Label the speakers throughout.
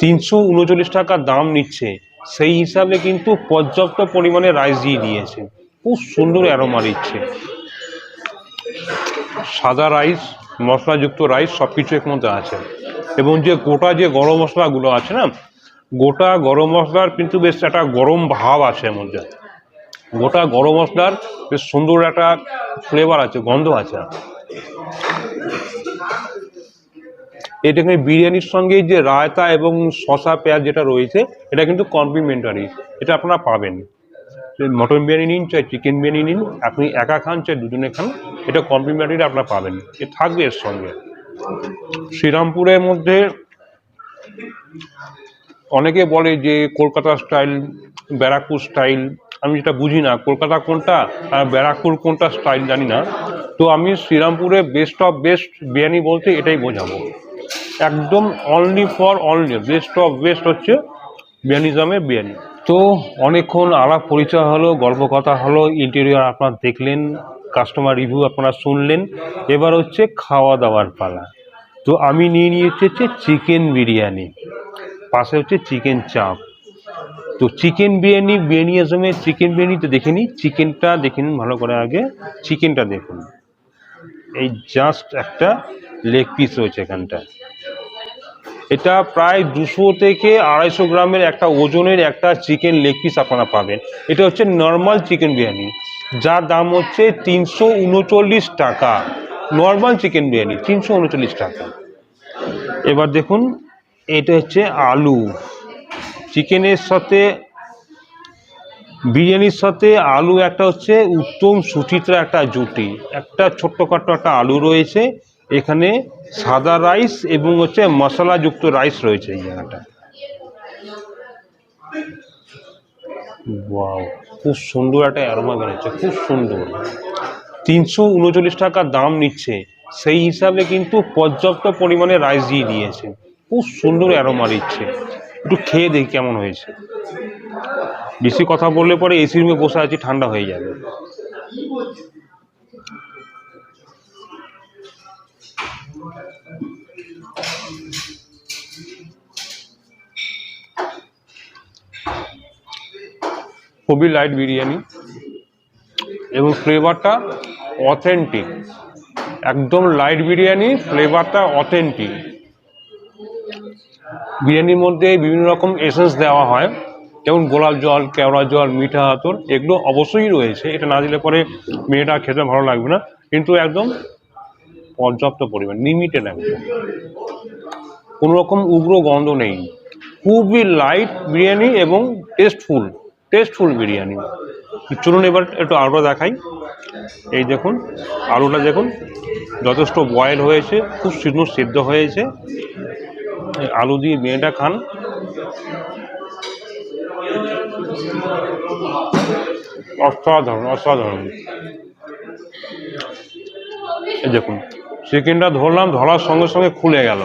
Speaker 1: তিনশো উনচল্লিশ টাকা দাম নিচ্ছে। সেই হিসাবে কিন্তু পর্যাপ্ত পরিমাণে রাইস দিয়ে দিয়েছে। খুব সুন্দর অ্যারোমা দিচ্ছে। সাদা রাইস মশলাযুক্ত রাইস সব কিছু এর মধ্যে আছে। এবং যে গোটা যে গরম মশলাগুলো আছে না, গোটা গরম মশলার কিন্তু বেশ একটা গরম ভাব আছে এর মধ্যে। গোটা গরম মশলার বেশ সুন্দর একটা ফ্লেভার আছে, গন্ধ আছে। এটা কিন্তু বিরিয়ানির সঙ্গে যে রায়তা এবং শসা, পেঁয়াজ যেটা রয়েছে, এটা কিন্তু কমপ্লিমেন্টারি এটা আপনারা পাবেন। মটন বিরিয়ানি নিন, চাই চিকেন বিরিয়ানি নিন, আপনি একা খান, চাই দুজনে খান, এটা কমপ্লিমেন্টারি আপনারা পাবেন। এ থাকবে এর সঙ্গে। শ্রীরামপুরের মধ্যে অনেকে বলে যে কলকাতা স্টাইল, ব্যারাকপুর স্টাইল, আমি যেটা বুঝি না, কলকাতা কোনটা আর ব্যারাকপুর কোনটা স্টাইল জানি না। তো আমি শ্রীরামপুরে বেস্ট অফ বেস্ট বিরিয়ানি বলতে এটাই বোঝাবো। একদম only for only best of best হচ্ছে বিরিয়ানিজমের বিরিয়ানি তো অনেকক্ষণ আলাপ পরিচয় হলো গল্প কথা হলো ইন্টেরিয়র আপনারা দেখলেন কাস্টমার রিভিউ আপনারা শুনলেন, এবার হচ্ছে খাওয়া দাওয়ার পালা। তো আমি নিয়ে নিয়েছি হচ্ছে চিকেন বিরিয়ানি, পাশে হচ্ছে চিকেন চাপ। তো চিকেন বিরিয়ানি বিরিয়ানি চিকেন বিরিয়ানিতে দেখে নিই চিকেনটা দেখে নিন ভালো করে আগে চিকেনটা দেখুন। এই জাস্ট একটা লেগ পিস রয়েছে এখানটা এটা প্রায় দুশো থেকে আড়াইশো গ্রামের একটা ওজনের একটা চিকেন লেগ পিস আপনারা পাবেন। এটা হচ্ছে নর্মাল চিকেন বিরিয়ানি, যার দাম হচ্ছে তিনশো উনচল্লিশ টাকা। নর্মাল চিকেন বিরিয়ানি, তিনশো উনচল্লিশ টাকা। এবার দেখুন, এটা হচ্ছে আলু। চিকেনের সাথে, বিরিয়ানির সাথে আলু একটা হচ্ছে উত্তম সুচিত্রা একটা জুটি। একটা ছোট্টখাটো একটা আলু রয়েছে, এখানে সাদা রাইস এবং হচ্ছে মশলাযুক্ত রাইস রয়েছে এই জায়গাটা। ওয়াও, খুব সুন্দর একটা অ্যারোমা বেরোচ্ছে খুব সুন্দর। তিনশো উনচল্লিশ টাকা দাম নিচ্ছে, সেই হিসাবে কিন্তু পর্যাপ্ত পরিমাণে রাইস দিয়ে দিয়েছে। খুব সুন্দর অ্যারোমা দিচ্ছে। একটু খেয়ে দেখি কেমন হয়েছে। বেশি কথা বললে পরে এসি রুমে বসে আছি, ঠান্ডা হয়ে যাবে। খুবই লাইট বিরিয়ানি এবং ফ্লেভারটা অথেন্টিক একদম লাইট বিরিয়ানি ফ্লেভারটা অথেন্টিক বিরিয়ানির মধ্যে বিভিন্ন রকম এসেন্স দেওয়া হয়, যেমন গোলাপ জল, কেওড়া জল, মিঠা আতর, এগুলো অবশ্যই রয়েছে। এটা না দিলে পরে মেয়েটা খেতে ভালো লাগবে না, কিন্তু একদম পর্যাপ্ত পরিমাণ লিমিটেড একদম কোনো রকম উগ্র গন্ধ নেই। খুবই লাইট বিরিয়ানি এবং টেস্টফুল টেস্টফুল বিরিয়ানি চলুন এবার একটু আলুটা দেখাই। এই দেখুন, আলুটা দেখুন, যথেষ্ট বয়েল হয়েছে, খুব সুন্দর সেদ্ধ হয়েছে। আলু দিয়ে বিরিয়ানিটা খান। অসাধারণ অসাধারণ। এই দেখুন চিকেনটা ধরলাম, ধরার সঙ্গে সঙ্গে খুলে গেল।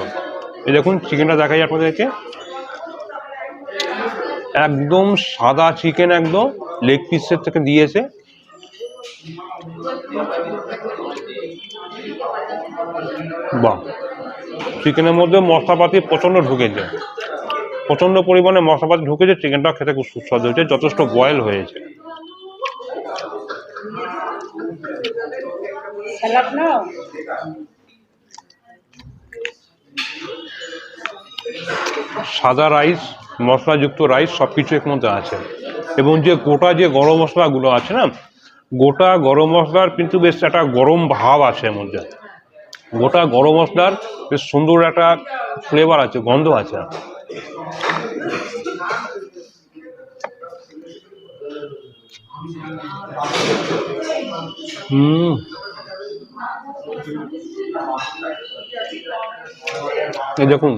Speaker 1: এই দেখুন চিকেনটা দেখাই আপনাদেরকে। একদম সাদা চিকেন একদম লেগ পিসের থেকে দিয়েছে। বাহ! চিকেনের মধ্যে মশলাপাতি প্রচণ্ড ঢুকেছে। প্রচণ্ড পরিমাণে মশলাপাতি ঢুকেছে চিকেনটা খেতে খুব সুস্বাদু হয়েছে যথেষ্ট বয়েল হয়েছে। সাদা রাইস মশলাযুক্ত রাইস সব কিছু এর মধ্যে আছে। এবং যে গোটা যে গরম মশলাগুলো আছে না, গোটা গরম মশলার কিন্তু বেশ একটা গরম ভাব আছে এর মধ্যে। গোটা গরম মশলার বেশ সুন্দর একটা ফ্লেভার আছে, গন্ধ আছে। দেখুন,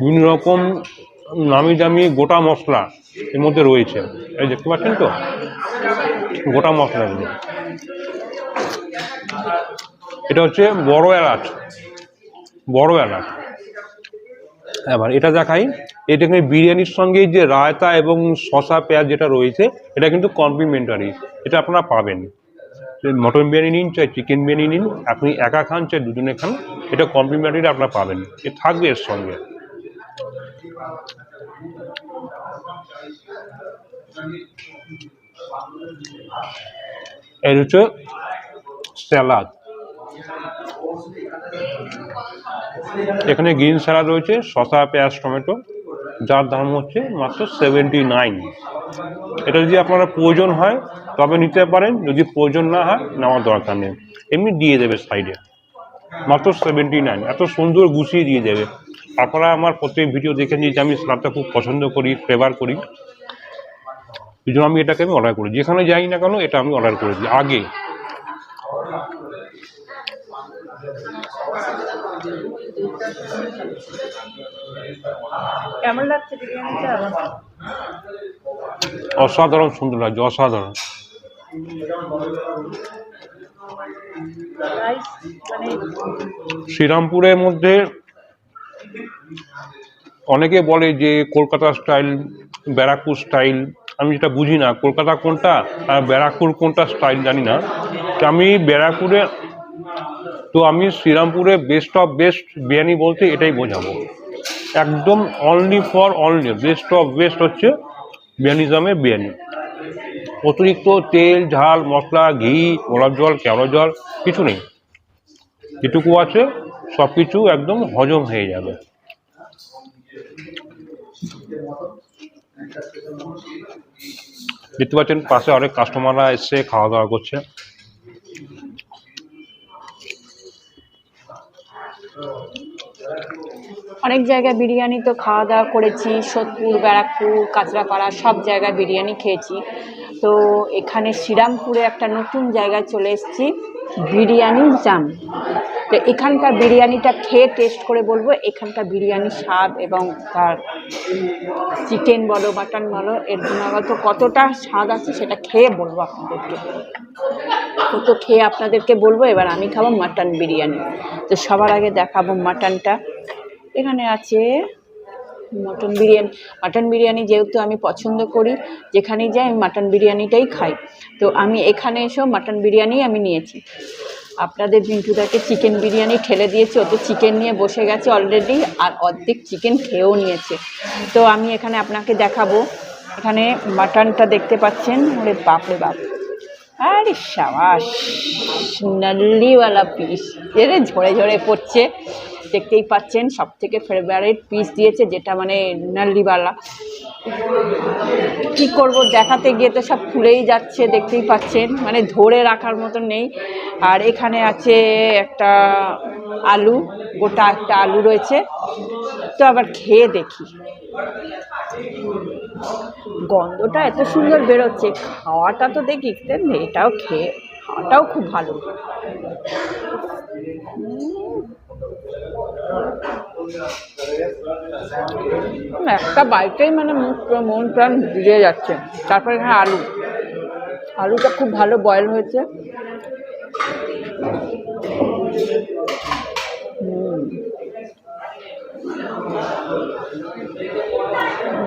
Speaker 1: বিভিন্ন রকম নামি দামি গোটা মশলা এর মধ্যে রয়েছে। এই দেখতে পাচ্ছেন তো? গোটা মশলা। এটা হচ্ছে বড় এলাচ। বড় এলাচ। এবার এটা দেখাই। এটা কিন্তু বিরিয়ানির সঙ্গে যে রায়তা এবং শসা, পেঁয়াজ যেটা রয়েছে, এটা কিন্তু কমপ্লিমেন্টারি এটা আপনারা পাবেন। মটন বিরিয়ানি নিন, চাই চিকেন বিরিয়ানি নিন, আপনি একা খান, চাই দুজনে খান, এটা কমপ্লিমেন্টারি আপনারা পাবেন। এ থাকবে এর সঙ্গে। এর হচ্ছে স্যালাদ। এখানে গ্রিন স্যালাড রয়েছে, শসা, পেঁয়াজ, টমেটো, যার দাম হচ্ছে মাত্র সেভেন্টি নাইন এটা যদি আপনারা প্রয়োজন হয়, তবে নিতে পারেন, যদি প্রয়োজন না হয়, নেওয়ার দরকার নেই। এমনি দিয়ে দেবে সাইডে মাত্র সেভেন্টি নাইন এত সুন্দর গুছিয়ে দিয়ে দেবে। আপনারা আমার প্রত্যেক ভিডিও দেখেন যে আমি স্যালাডটা খুব পছন্দ করি ফ্লেভার করি। এই জন্য আমি এটাকে আমি অর্ডার করি যেখানে যাই না কেন এটা আমি অর্ডার করে দিই আগে।
Speaker 2: কেমন লাগছে বিরিয়ানিটা
Speaker 1: অসাধারণ সুন্দর লাগছে অসাধারণ।
Speaker 2: মানে
Speaker 1: শ্রীরামপুরের মধ্যে অনেকে বলে যে কলকাতা স্টাইল, ব্যারাকপুর স্টাইল, আমি যেটা বুঝি না, কলকাতা কোনটা আর ব্যারাকপুর কোনটা স্টাইল জানি না। তো আমি ব্যারাকপুরে, তো আমি শ্রীরামপুরে বেস্ট অফ বেস্ট বিরিয়ানি বলতে এটাই বোঝাবো। একদম only for only best of best হচ্ছে বিরিয়ানিজমের বিরিয়ানি। অতিরিক্ত তেল, ঝাল, মশলা, ঘি, গোলাপ জল, কেওড়া জল, কিছু নেই। যেটুকু আছে সব কিছু একদম হজম হয়ে যাবে। দেখতে পাচ্ছেন, পাশে অনেক কাস্টমাররা এসে খাওয়া দাওয়া করছে।
Speaker 2: অনেক জায়গায় বিরিয়ানি তো খাওয়া দাওয়া করেছি, সোদপুর, ব্যারাকপুর, কাঁচরাপাড়া, সব জায়গায় বিরিয়ানি খেয়েছি। তো এখানে শ্রীরামপুরে একটা নতুন জায়গায় চলে এসেছি, বিরিয়ানি জাম। তো এখানকার বিরিয়ানিটা খেয়ে টেস্ট করে বলব, এখানকার বিরিয়ানির স্বাদ এবং তার চিকেন বলো মাটন বলো, এর গুণগত কতটা স্বাদ আছে সেটা খেয়ে বলব আপনাদেরকে। তো খেয়ে আপনাদেরকে বলব, এবার আমি খাব মাটন বিরিয়ানি। তো সবার আগে দেখাবো মাটনটা এখানে আছে মটন বিরিয়ানি। মাটন বিরিয়ানি যেহেতু আমি পছন্দ করি, যেখানেই যাই আমি মাটন বিরিয়ানিটাই খাই। তো আমি এখানে এসেও মাটন বিরিয়ানি আমি নিয়েছি। আপনাদের বিন্টুদাকে চিকেন বিরিয়ানি ঠেলে দিয়েছি, ও তো চিকেন নিয়ে বসে গেছে অলরেডি আর অর্ধেক চিকেন খেয়েও নিয়েছে। তো আমি এখানে আপনাকে দেখাবো, এখানে মাটনটা দেখতে পাচ্ছেন, ওরে বাপরে বাপ। আরে সাবাস নাল্লিওয়ালা পিস এরে ঝরে ঝরে পড়ছে। দেখতেই পাচ্ছেন সব থেকে ফেভারিট পিস দিয়েছে, যেটা মানে নাল্লিওয়ালা। কি করব? দেখাতে গিয়ে তো সব খুলেই যাচ্ছে, দেখতেই পাচ্ছেন। মানে ধরে রাখার মতো নেই। আর এখানে আছে একটা আলু, গোটা একটা আলু রয়েছে। তো আবার খেয়ে দেখি। গন্ধটা এত সুন্দর বেরোচ্ছে। খাওয়াটা তো দেখি, এটাও খেয়ে খাওয়াটাও খুব ভালো। একটা বাইকেই মানে মন প্রাণ জুড়ে যাচ্ছে। তারপরে এখানে আলু। আলুটা খুব ভালো বয়েল হয়েছে।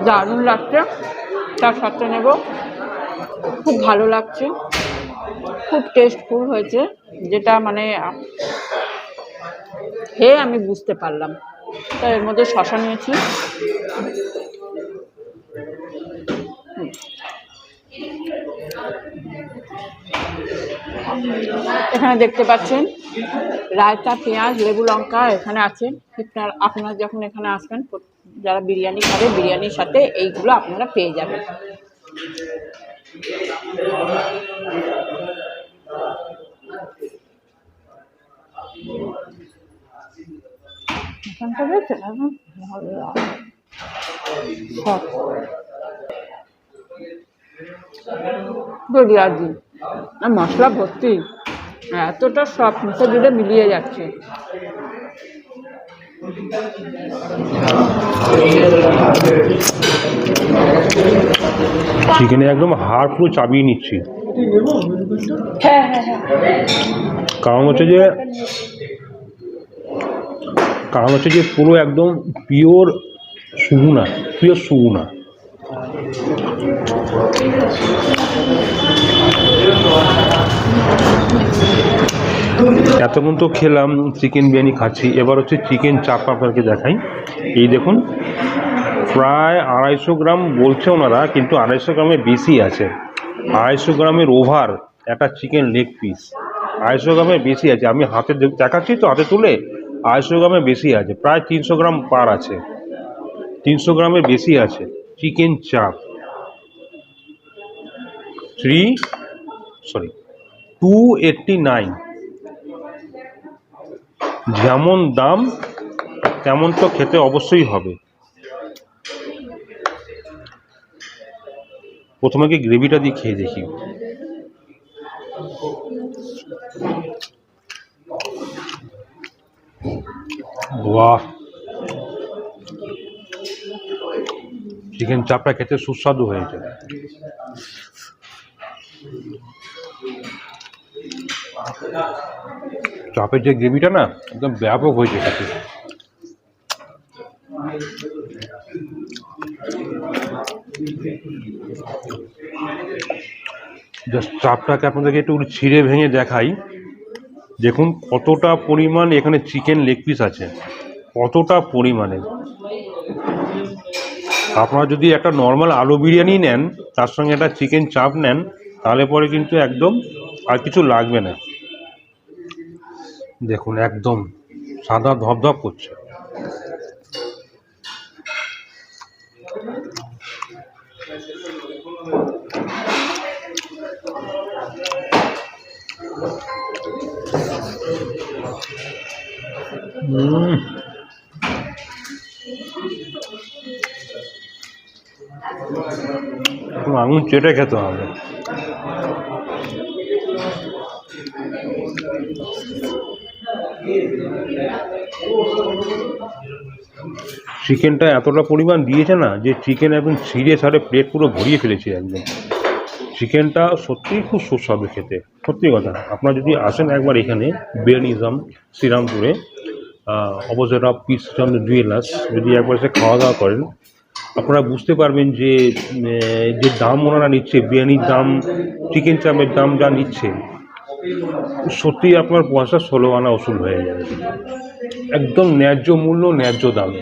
Speaker 2: দারুণ লাগছে। তার সাথে নেব। খুব ভালো লাগছে। খুব টেস্টফুল হয়েছে, যেটা মানে খেয়ে আমি বুঝতে পারলাম। তো এর মধ্যে শশা নিয়েছি। এখানে দেখতে পাচ্ছেন রায়তা, পেঁয়াজ, লেবু, লঙ্কা এখানে আছে। আপনার, আপনারা যখন এখানে আসবেন, যারা বিরিয়ানি খাবে, বিরিয়ানির সাথে এইগুলো আপনারা পেয়ে যাবেন। এখানটা পেঁয়াজি আর মশলা ভর্তি এতটা সব মুখে দিলে মিলিয়ে যাচ্ছে।
Speaker 1: চিকেনে একদম হাড় পুরো চাবিয়ে নিচ্ছি।
Speaker 2: হ্যাঁ হ্যাঁ হ্যাঁ।
Speaker 1: কারণ হচ্ছে যে কারণ হচ্ছে যে পুরো একদম পিওর সুগুনা পিওর সুগুনা এতক্ষণ তো খেলাম চিকেন বিরিয়ানি খাচ্ছি। এবার হচ্ছে চিকেন চাপ আপনাকে দেখাই। এই দেখুন, প্রায় আড়াইশো গ্রাম বলছে ওনারা, কিন্তু আড়াইশো গ্রামে বেশি আছে। আড়াইশো গ্রামের ওভার একটা চিকেন লেগ পিস আড়াইশো গ্রামের বেশি আছে। আমি হাতে দেখাচ্ছি তো হাতে তুলে। আড়াইশো গ্রামের বেশি আছে, প্রায় তিনশো গ্রাম পার আছে। তিনশো গ্রামের বেশি আছে, chicken chaap. Three sorry two eighty nine যেমন দাম, তেমন তো খেতে অবশ্যই হবে। প্রথমে গ্রেভিটা দিয়ে খেয়ে দেখি। বাহ। চিকেন চাপটা খেতে সুস্বাদু হয়েছে চাপের যে গ্রেভিটা না, একদম ব্যাপক হয়েছে খেতে। জাস্ট চাপটাকে আপনাদেরকে একটু ছিঁড়ে ভেঙে দেখাই। দেখুন কতটা পরিমাণ এখানে চিকেন লেগ পিস আছে। কতটা পরিমাণে। আপনারা যদি একটা নর্মাল আলু বিরিয়ানি নেন, তার সঙ্গে একটা চিকেন চাপ নেন, তাহলে পরে কিন্তু একদম আর কিছু লাগবে না। দেখুন একদম সাদা ধপধপ করছে। আঙুল চেটে খেতে হবে। চিকেনটা এতটা পরিমাণ দিয়েছে না যে চিকেন একদম ছিঁড়ে ছাড়ে প্লেট পুরো ভরিয়ে ফেলেছে একদম। চিকেনটা সত্যিই খুব সুস্বাদু খেতে, সত্যি কথা। আপনারা যদি আসেন একবার এখানে Biryanism শ্রীরামপুরে opposite of PC Chandra jewellers যদি একবার সে খাওয়া দাওয়া করেন, আপনারা বুঝতে পারবেন যে যে দাম ওনারা নিচ্ছে, বিরিয়ানির দাম চিকেন চাপের দাম যা নিচ্ছে, সত্যি আপনার পয়সা ষোলো আনা ওসুল হয়ে যাবে। একদম ন্যায্য মূল্য, ন্যায্য দামে।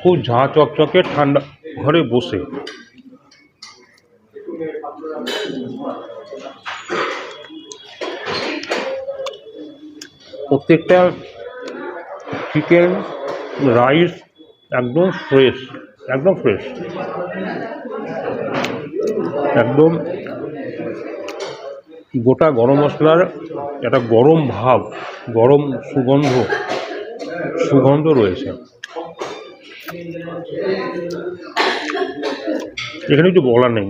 Speaker 1: খুব ঝাঁ চকচকে ঠান্ডা ঘরে বসে। প্রত্যেকটা চিকেন রাইস একদম ফ্রেশ একদম ফ্রেশ একদম গোটা গরম মশলার একটা গরম ভাব, গরম সুগন্ধ সুগন্ধ রয়েছে। এখানে কিছু বলার নেই।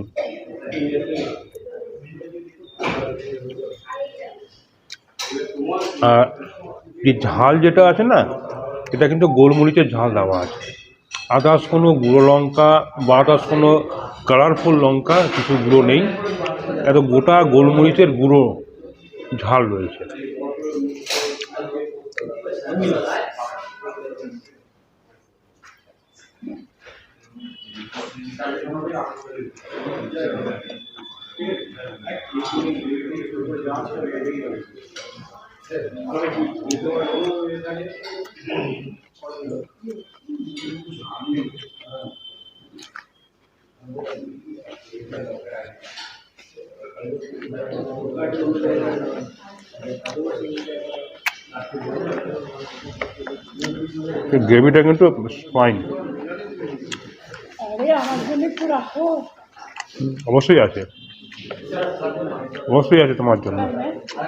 Speaker 1: আর ঝাল যেটা আছে না এটা কিন্তু গোলমরিচের ঝাল দেওয়া আছে। আদার্স কোনো গুঁড়ো লঙ্কা বা আদার্স কোনো কালারফুল লঙ্কা কিছু গুঁড়ো নেই। এত গোটা গোলমরিচের গুঁড়ো ঝাল রয়েছে। গ্রেভিটা কিন্তু ফাইন অবশ্যই আছে। অবশ্যই আছে তোমার জন্য।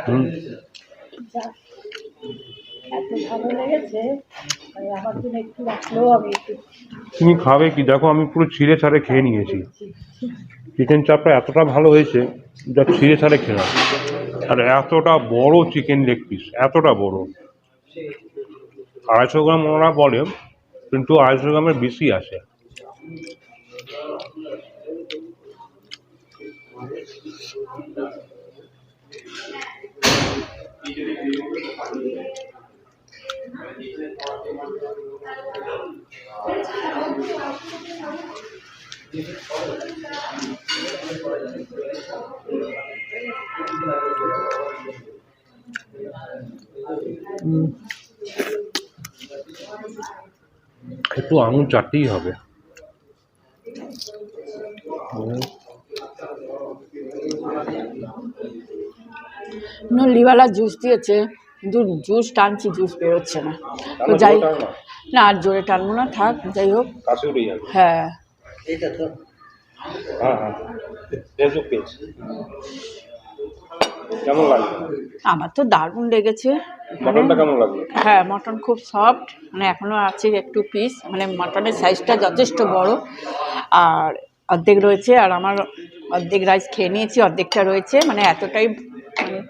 Speaker 1: হুম। তুমি খাবে কি? দেখো, আমি পুরো ছিঁড়ে ছাড়ে খেয়ে নিয়েছি। চিকেন চাপটা এতটা ভালো হয়েছে, যা ছিঁড়ে ছাড়ে খেলাম। আর এতটা বড় চিকেন লেগ পিস এতটা বড়। আড়াইশো গ্রাম ওরা বলে, কিন্তু আড়াইশো গ্রামের বেশি আছে। একটু আঙুল চাটতেই হবে।
Speaker 2: নল্লিওয়ালা জুস দিয়েছে কিন্তু জুস টানছি জুস বেরোচ্ছে না। তো যাই না আর জোরে টানবো না থাক যাই হোক। হ্যাঁ।
Speaker 1: হ্যাঁ হ্যাঁ।
Speaker 2: আমার তো দারুণ লেগেছে।
Speaker 1: মটনটা কেমন লাগল?
Speaker 2: হ্যাঁ মটন খুব সফট। মানে এখনও আছে একটু পিস মানে মটনের সাইজটা যথেষ্ট বড়। আর অর্ধেক রয়েছে আর আমার অর্ধেক রাইস খেয়ে নিয়েছি অর্ধেকটা রয়েছে। মানে এতটাই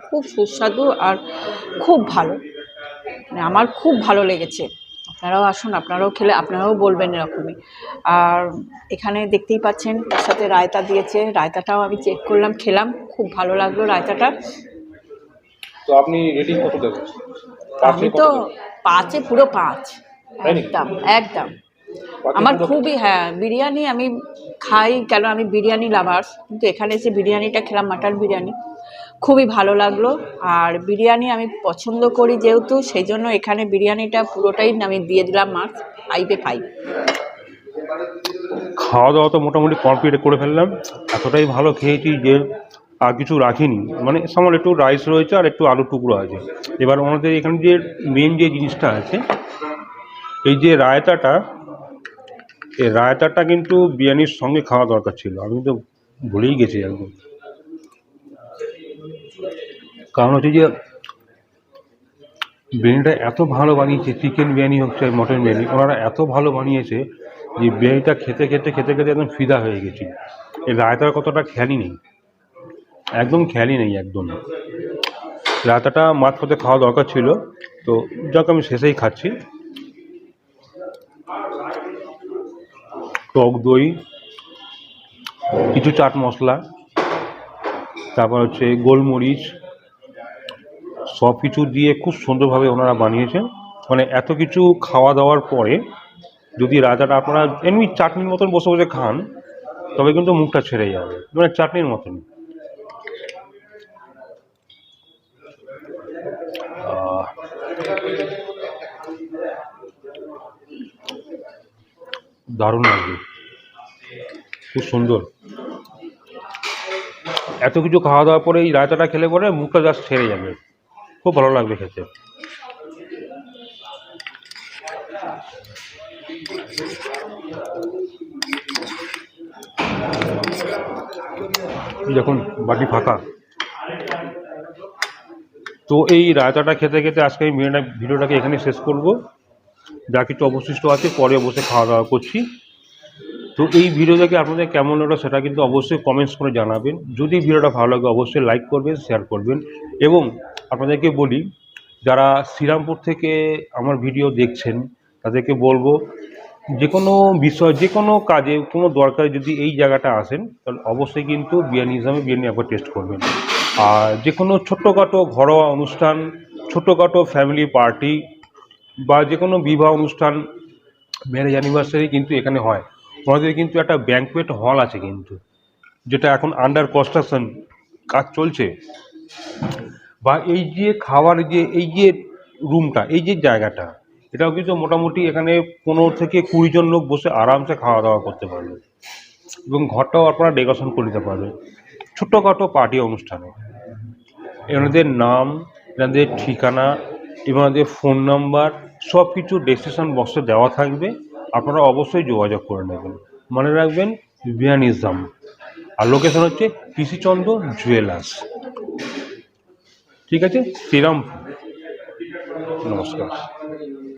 Speaker 2: খুব সুস্বাদু আর খুব ভালো। মানে আমার খুব ভালো লেগেছে। আপনারাও আসুন আপনারাও খেলে আপনারাও বলবেন এরকমই। আর এখানে দেখতেই পাচ্ছেন তার সাথে রায়তা দিয়েছে। রায়তাটাও আমি চেক করলাম খেলাম খুব ভালো লাগল রায়তাটা।
Speaker 1: তো আপনি রেটিং কত দেবেন?
Speaker 2: আমি তো পাঁচে পুরো পাঁচ। একদম একদম। আমার খুবই হ্যাঁ বিরিয়ানি আমি খাই কেন আমি বিরিয়ানি লাভার্স কিন্তু এখানে এসে বিরিয়ানিটা খেলাম মাটন বিরিয়ানি। খুবই ভালো লাগল। আর বিরিয়ানি আমি পছন্দ করি যেহেতু সেই জন্য এখানে বিরিয়ানিটা পুরোটাই আমি দিয়ে দিলাম মার্কস ফাইভে ফাইভ
Speaker 1: খাওয়া দাওয়া তো মোটামুটি কমপ্লিট করে ফেললাম। এতটাই ভালো খেয়েছি যে আর কিছু রাখিনি। মানে সামান্য একটু রাইস রয়েছে আর একটু আলু টুকরো আছে। এবার আমাদের এখানে যে মেন যে জিনিসটা আছে, এই যে রায়তাটা, এই রায়তাটা কিন্তু বিরিয়ানির সঙ্গে খাওয়া দরকার ছিল। আমি তো ভুলেই গেছি একদম। কারণ হচ্ছে যে বিরিয়ানিটা এত ভালো বানিয়েছে চিকেন বিরিয়ানি হোক চাই মটন বিরিয়ানি, ওনারা এত ভালো বানিয়েছে যে বিরিয়ানিটা খেতে খেতে খেতে খেতে একদম ফিদা হয়ে গেছি। এই রায়তার কতটা খেয়ালই নেই। একদম খেয়ালই নেই, একদম। রায়তাটা মাছ পথে খাওয়া দরকার ছিল, তো যাক আমি শেষেই খাচ্ছি। টক দই, কিছু চাট মশলা, তারপর হচ্ছে গোলমরিচ সব কিছু দিয়ে খুব সুন্দরভাবে ওনারা বানিয়েছেন। মানে এত কিছু খাওয়া দাওয়ার পরে যদি রাজাটা আপনারা এমনি চাটনির মতন বসে বসে খান, তবে কিন্তু মুখটা ছেড়ে যাবে। মানে চাটনির মতন দারুণ লাগবে। খুব সুন্দর। এত কিছু খাওয়া দাওয়ার পরে এই রায়তাটা খেলে পরে মুখটা জাস্ট ছেড়ে যাবে। খুব ভালো লাগবে খেতে। দেখুন, বাটি ফাঁকা। তো এই রায়তাটা খেতে খেতে আজকে আমি ভিডিওটা ভিডিওটাকে এখানে শেষ করব। যা কিছু অবশিষ্ট আছে, পরে বসে খাওয়া দাওয়া করছি। তো এই ভিডিও দেখে আপনাদের কেমন লাগল সেটা কিন্তু অবশ্যই কমেন্টস করে জানাবেন। যদি ভিডিওটা ভালো লাগে, অবশ্যই লাইক করবেন শেয়ার করবেন এবং আপনাদেরকে বলি, যারা শ্রীরামপুর থেকে আমার ভিডিও দেখছেন, তাদেরকে বলব, যে কোনো বিষয়, যে কোনো কাজে, কোনো দরকারে যদি এই জায়গাটা আসেন, তাহলে অবশ্যই কিন্তু বিরিয়ানি হিসাবে বিরিয়ানি একবার টেস্ট করবেন। আর যে কোনো ছোটোখাটো ঘরোয়া অনুষ্ঠান ছোটোখাটো ফ্যামিলি পার্টি বা যে কোনো বিবাহ অনুষ্ঠান ম্যারেজ অ্যানিভার্সারি কিন্তু এখানে হয়। আমাদের কিন্তু একটা ব্যাঙ্কুয়েট হল আছে কিন্তু, যেটা এখন আন্ডার কনস্ট্রাকশন কাজ চলছে। বা এই যে খাওয়ার যে, এই যে রুমটা এই যে জায়গাটা, এটাও কিন্তু মোটামুটি এখানে পনেরো থেকে কুড়ি জন লোক বসে আরামসে খাওয়া দাওয়া করতে পারবে এবং ঘরটাও আপনারা ডেকোরেশন করে দিতে পারবে। ছোটোখাটো পার্টি অনুষ্ঠানে। এনাদের নাম, এনাদের ঠিকানা, এনাদের ফোন নাম্বার সব কিছু ডেসক্রিপশন বক্সে দেওয়া থাকবে। আপনারা অবশ্যই যোগাযোগ করে নেবেন। মনে রাখবেন বিয়ানিজম আর লোকেশন হচ্ছে পিসিচন্দ্র জুয়েলার্স ঠিক আছে? শ্রীরাম। নমস্কার।